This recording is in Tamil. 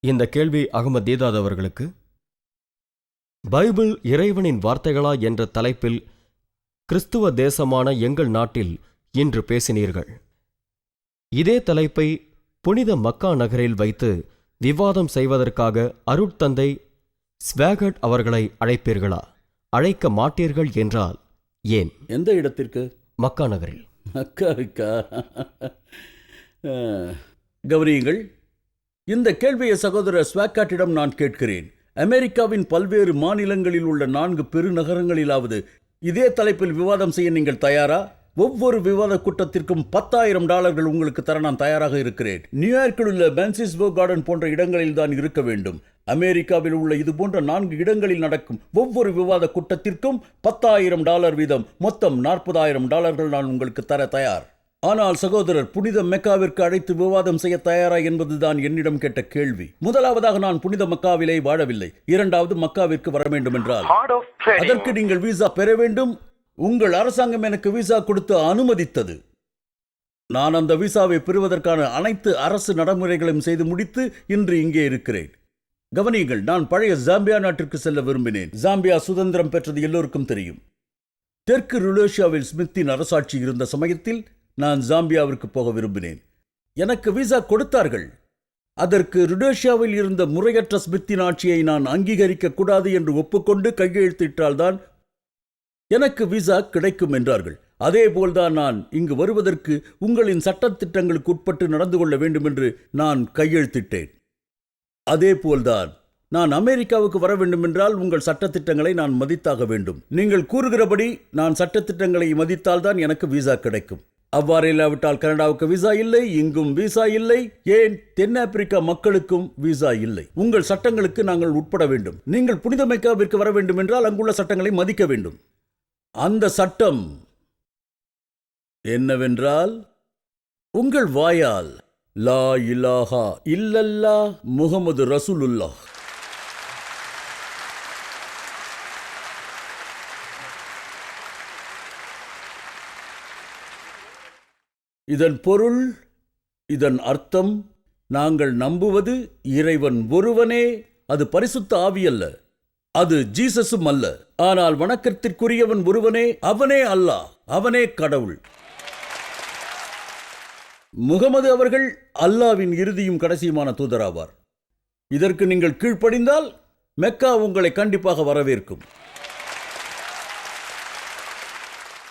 இந்த கேள்வி அகமது தீதாத் அவர்களுக்கு பைபிள் இறைவனின் வார்த்தைகளா என்ற தலைப்பில் கிறிஸ்துவ தேசமான எங்கள் நாட்டில் இன்று பேசினீர்கள். இதே தலைப்பை புனித மக்கா நகரில் வைத்து விவாதம் செய்வதற்காக அருட்தந்தை ஸ்வேகட் அவர்களை அழைப்பீர்களா? அழைக்க மாட்டீர்கள் என்றால் ஏன்? எந்த இடத்திற்கு? மக்கா நகரில். அஹ், கவனியுங்கள். இந்த கேள்வியை சகோதரர் ஸ்வாக்காட்டிடம் நான் கேட்கிறேன். அமெரிக்காவின் பல்வேறு மாநிலங்களில் உள்ள நான்கு பெருநகரங்களிலாவது இதே தலைப்பில் விவாதம் செய்ய நீங்கள் தயாரா? ஒவ்வொரு விவாத கூட்டத்திற்கும் பத்தாயிரம் டாலர்கள் உங்களுக்கு தர நான் தயாராக இருக்கிறேன். நியூயார்க்கில் உள்ள பென்சிஸ்போ கார்டன் போன்ற இடங்களில் தான் இருக்க வேண்டும். அமெரிக்காவில் உள்ள இது போன்ற நான்கு இடங்களில் நடக்கும் ஒவ்வொரு விவாத கூட்டத்திற்கும் பத்தாயிரம் டாலர் வீதம் மொத்தம் நாற்பதாயிரம் டாலர்கள் நான் உங்களுக்கு தர தயார். ஆனால் சகோதரர் புனித மெக்காவிற்கு அழைத்து விவாதம் செய்ய தயாரா என்பதுதான் என்னிடம் கேட்ட கேள்வி. முதலாவதாக நான் புனித மக்காவிலே வாழவில்லை. இரண்டாவது மக்காவிற்கு வர வேண்டும் என்றால். அதற்கு நீங்கள் விசா பெற வேண்டும். உங்கள் அரசாங்கம் எனக்கு விசா கொடுத்து அனுமதித்தது. நான் அந்த விசாவை பெறுவதற்கான அனைத்து அரசு நடைமுறைகளையும் செய்து முடித்து இன்று இங்கே இருக்கிறேன். கவனியுங்கள் நான் பழைய ஜாம்பியா நாட்டிற்கு செல்ல விரும்பினேன். ஜாம்பியா சுதந்திரம் பெற்றது எல்லோருக்கும் தெரியும். தெற்கு ருலேஷியாவில் ஸ்மித்தின் அரசாட்சி இருந்த சமயத்தில் நான் ஜாம்பியாவிற்கு போக விரும்பினேன். எனக்கு விசா கொடுத்தார்கள். அதற்கு ருடேஷியாவில் இருந்த முறையற்ற ஸ்மித்தின் ஆட்சியை நான் அங்கீகரிக்க கூடாது என்று ஒப்புக்கொண்டு கையெழுத்திட்டால்தான் எனக்கு விசா கிடைக்கும் என்றார்கள். அதேபோல்தான் நான் இங்கு வருவதற்கு உங்களின் சட்டத்திட்டங்களுக்கு உட்பட்டு நடந்து கொள்ள வேண்டும் என்று நான் கையெழுத்திட்டேன். அதேபோல்தான் நான் அமெரிக்காவுக்கு வர வேண்டுமென்றால் உங்கள் சட்டத்திட்டங்களை நான் மதித்தாக வேண்டும். நீங்கள் கூறுகிறபடி நான் சட்டத்திட்டங்களை மதித்தால்தான் எனக்கு விசா கிடைக்கும். அவ்வாறு இல்லாவிட்டால் கனடாவுக்கு விசா இல்லை இங்கும் விசா இல்லை. ஏன்? தென்னாப்பிரிக்கா மக்களுக்கும் விசா இல்லை. உங்கள் சட்டங்களுக்கு நாங்கள் உட்பட வேண்டும். நீங்கள் புனித மெக்காவிற்கு வர வேண்டும் என்றால் அங்குள்ள சட்டங்களை மதிக்க வேண்டும். அந்த சட்டம் என்னவென்றால் உங்கள் வாயால் லா இலாஹா இல்லல்லா முகமது ரசூலுல்லாஹ். இதன் பொருள் இதன் அர்த்தம் நாங்கள் நம்புவது இறைவன் ஒருவனே அது பரிசுத்த ஆவியல்ல அது ஜீசஸும் அல்ல. ஆனால் வணக்கத்திற்குரியவன் ஒருவனே அவனே அல்லாஹ் அவனே கடவுள். முகமது அவர்கள் அல்லாவின் இறுதியும் கடைசியுமான தூதராவார். இதற்கு நீங்கள் கீழ்ப்படிந்தால் மெக்கா உங்களை கண்டிப்பாக வரவேற்கும்.